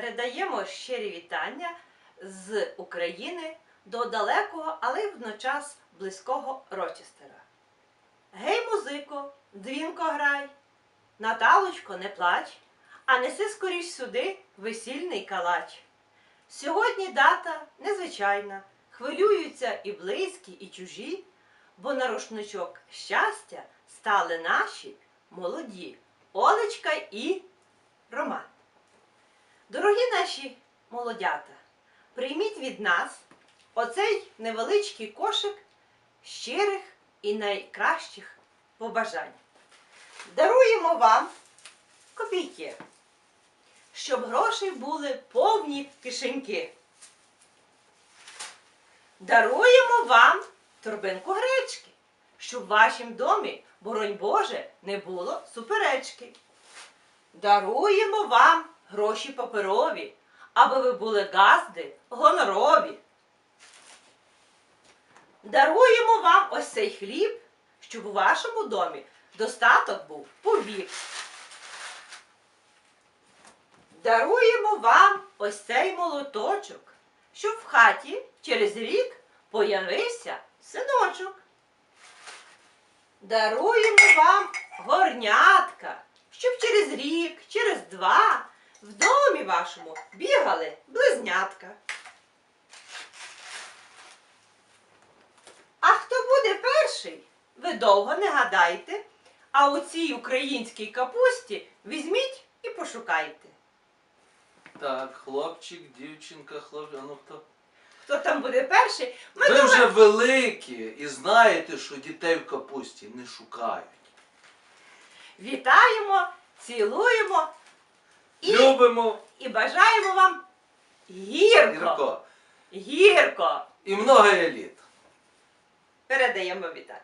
передаємо щирі вітання з України до далекого, але й водночас близького Рочестера. Гей, музико, дзвінко грай, Наталочко, не плач, а неси скоріш сюди весільний калач. Сьогодні дата незвичайна, хвилюються і близькі, і чужі, бо на рушничок щастя стали наші молоді Олечка і Роман. Дорогі наші молодята, прийміть від нас оцей невеличкий кошик щирих і найкращих побажань. Даруємо вам копійки, щоб грошей були повні кишеньки. Даруємо вам торбинку гречки, щоб в вашім домі, боронь Боже, не було суперечки. Даруємо вам гроші паперові, аби ви були газди гонорові. Даруємо вам ось цей хліб, щоб у вашому домі достаток був повік. Даруємо вам ось цей молоточок, щоб в хаті через рік появився синочок. Даруємо вам горнятка, щоб через рік, через два в домі вашому бігали близнятка. А хто буде перший, ви довго не гадайте, а у цій українській капусті візьміть і пошукайте. Так, хлопчик, дівчинка, хлопчик, а ну хто? Хто там буде перший? Ми Ви думаємо- вже великі і знаєте, що дітей в капусті не шукають. Вітаємо, цілуємо Любимо і бажаємо вам гірко. гірко Гірко. і много еліт. Передаємо вітання.